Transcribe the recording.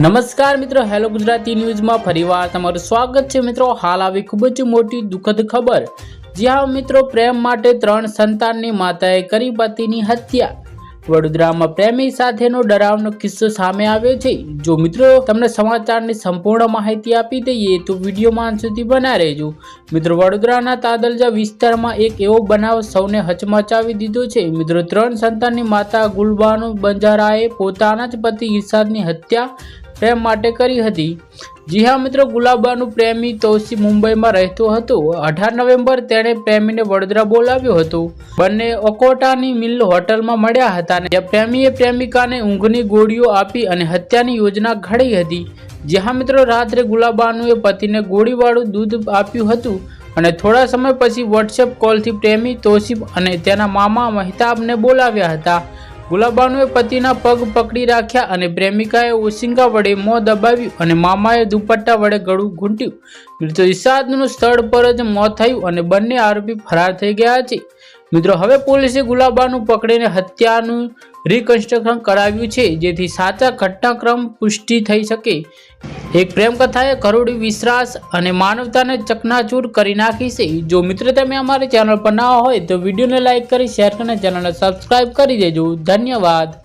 નમસ્કાર મિત્રો હેલો ગુજરાતી ન્યૂઝમાં ફરીવાર તમારું સ્વાગત છે. મિત્રો, હાલ આવી ખૂબ જ મોટી દુઃખદ ખબર, જ્યાં મિત્રો પ્રેમ માટે ત્રણ સંતાનની માતાએ કરી પતિની હત્યા. વડોદરામાં પ્રેમી સાથેનો ડરાવનો કિસ્સો સામે આવ્યો છે. જો મિત્રો તમને સમાચારની સંપૂર્ણ માહિતી આપી દઈએ, તો વિડીયોમાં સુધી બના રહેજો. મિત્રો, વડોદરાના તાદલજા વિસ્તારમાં એક એવો બનાવ સૌને હચમચાવી દીધો છે. મિત્રો, ત્રણ સંતાનની માતા ગુલબાનુ બંજારાએ પોતાના જ પતિ ઇરશાદની હત્યા પ્રેમ માટે કરી હતી. જી હા મિત્રો, ગુલાબાનું પ્રેમી તોસી મુંબઈમાં રહેતો હતો. અઢાર નવેમ્બર તેણે પ્રેમીને વડોદરા બોલાવ્યો હતો. બંને અકોટાની મિલ હોટલમાં મળ્યા હતા અને પ્રેમીએ પ્રેમિકાને ઊંઘની ગોળીઓ આપી અને હત્યાની યોજના ઘડી હતી. જી હા મિત્રો, રાત્રે ગુલાબાનુએ પતિને ગોળીવાળું દૂધ આપ્યું હતું અને થોડા સમય પછી વોટ્સએપ કોલથી પ્રેમી તોસીફ અને તેના મામા મહિતાબને બોલાવ્યા હતા. ગુલાબાનુએ પતિના પગ પકડી રાખ્યા અને પ્રેમિકાએ ઓશિંગા વડે મોં દબાવ્યું અને મામાએ દુપટ્ટા વડે ગળું ઘૂંટ્યું. મૃત્યુ ઇસાદનું સ્થળ પર જ મોત થયું અને બંને આરોપી ફરાર થઈ ગયા છે. મિત્રો, હવે પોલીસે ગુલાબાનું પકડીને હત્યાનું રિકન્સ્ટ્રક્શન કરાવ્યું છે, જેથી સાચા ઘટનાક્રમ પુષ્ટિ થઈ શકે. એક પ્રેમ કથાએ કરોડી વિશ્વાસ અને માનવતાને ચકનાચૂર કરી નાખી છે. જો મિત્ર, તમે અમારી ચેનલ પર ના હોય તો વિડીયોને લાઇક કરી, શેર કરીને ચેનલને સબસ્ક્રાઈબ કરી દેજો. ધન્યવાદ.